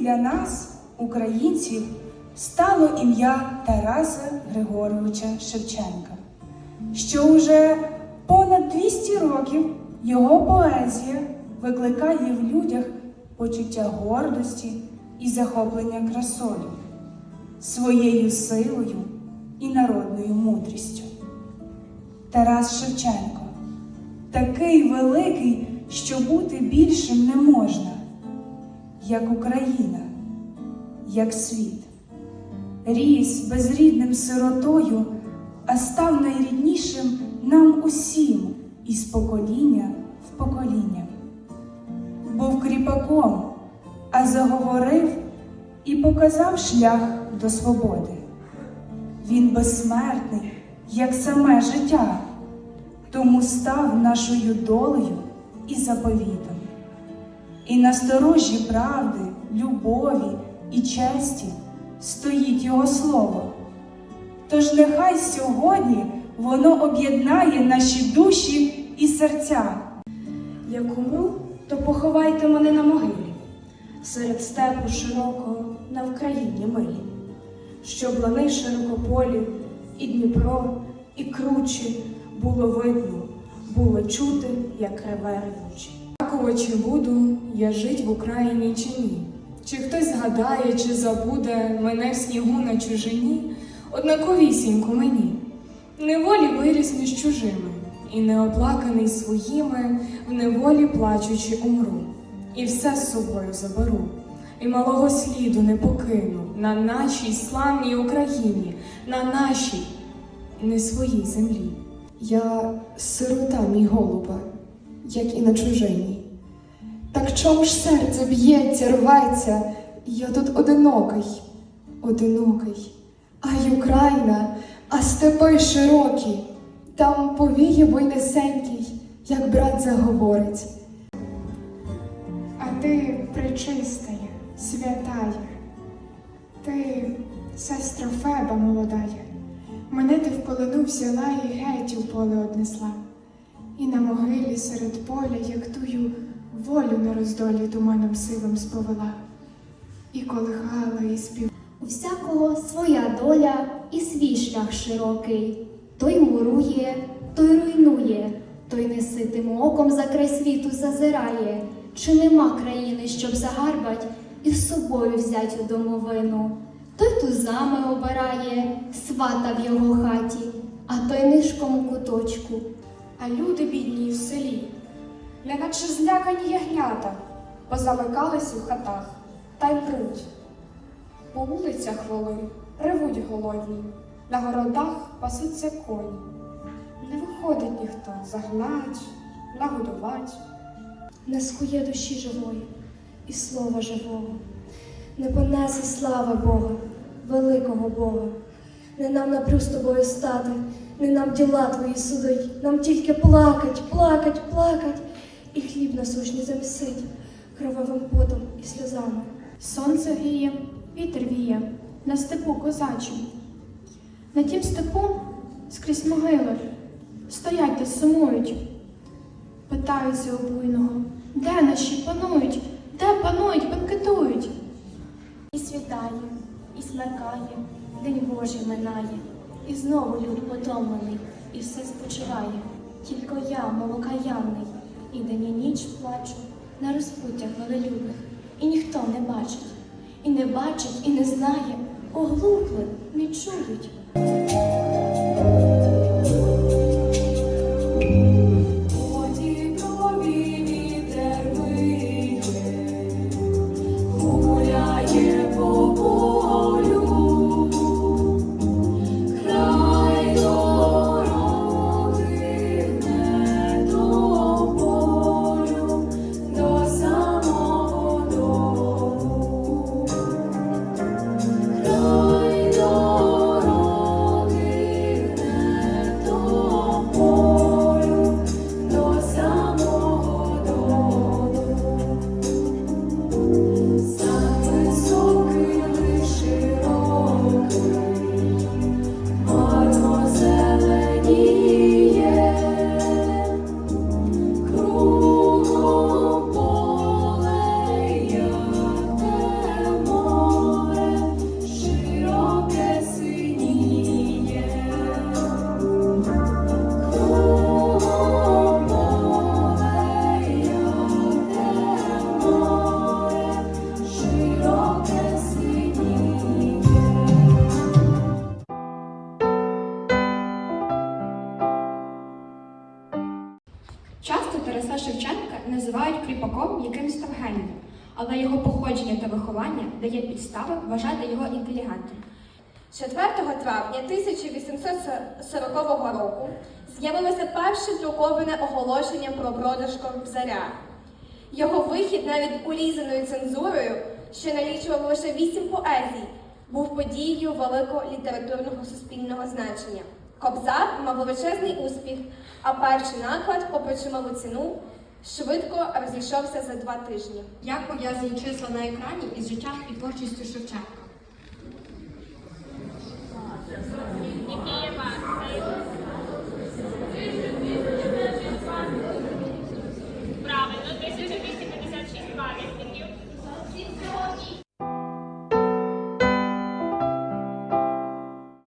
для нас, українців, стало ім'я Тараса Григоровича Шевченка, що уже понад 200 років його поезія викликає в людях почуття гордості і захоплення красою, своєю силою і народною мудрістю. Тарас Шевченко такий великий, що бути більшим не можна, як Україна, як світ. Ріс безрідним сиротою, а став найріднішим нам усім із покоління в покоління. Був кріпаком, а заговорив і показав шлях до свободи. Він безсмертний, як саме життя, тому став нашою долею і заповітом. І на сторожі правди, любові і честі стоїть його слово. Тож нехай сьогодні воно об'єднає наші душі і серця. Як умру, то поховайте мене на могилі, серед степу широкого на Вкраїні милі, щоб лани широкополі, і Дніпро, і кручі було видно, було чути, як реве ревучі. Однаково, чи буду я жить в Україні чи ні? Чи хтось згадає, чи забуде мене в снігу на чужині, однаковісінько мені. Неволі виріс між чужими, і неоплаканий своїми, в неволі плачучи умру, і все з собою заберу, і малого сліду не покину на нашій славній Україні, на нашій не своїй землі. Я сирота, мій голубе, як і на чужині. Так чом ж серце б'ється, рветься, я тут одинокий, одинокий. А й Україна, а степи широкі, там повіє бойнесенький, як брат заговорить. А ти пречистая, святая, ти, сестра Феба молодая, мене ти в полону взяла і геть у поле однесла, і на могилі серед поля, як тую волю на роздолі туманом сивим сповела, і колихала, і співала. У всякого своя доля і свій шлях широкий. Той мурує, той руйнує, той неситим оком за край світу зазирає. Чи нема країни, щоб загарбать і з собою взять у домовину? Той тузами обирає, свата в його хаті, а той нишком у куточку. А люди бідні в селі, неначе злякані ягнята, позамикались у хатах та й мруть. По вулицях воли ревуть голодні, на городах пасуться коні. Не виходить ніхто загнать, нагодувать. не скує душі живої і слова живого, не понесе слави Бога, великого Бога. Не нам напрю з тобою стати, не нам діла твої судить, нам тільки плакать, плакать, плакать, і хліб насущний замісить кровавим потом і сльозами. Сонце гріє, вітер віє, на степу козачим. На тім степу скрізь могили, стоять та сумують. Питаються у буйного, де наші панують, де панують, бенкетують. І світає, і смеркає, день Божий минає, і знову люд потомлений, і все спочиває. Тільки я, молокаянний, і день і ніч плачу на розпуттях велелюбних, і ніхто не бачить, і не бачить, і не знає, оглухли, не чують. Кріпаком, яким став генієм, але його походження та виховання дає підстави вважати його інтелігентом. 4 травня 1840 року з'явилося перше друковане оголошення про продаж Кобзаря. Його вихід навіть урізаною цензурою, що налічував лише вісім поезій, був подією великого літературного суспільного значення. Кобзар мав величезний успіх, а перший наклад, попри чималу ціну, Швидко розійшовся за два тижні. Як пов'язані числа на екрані із життям і творчістю Шевченка.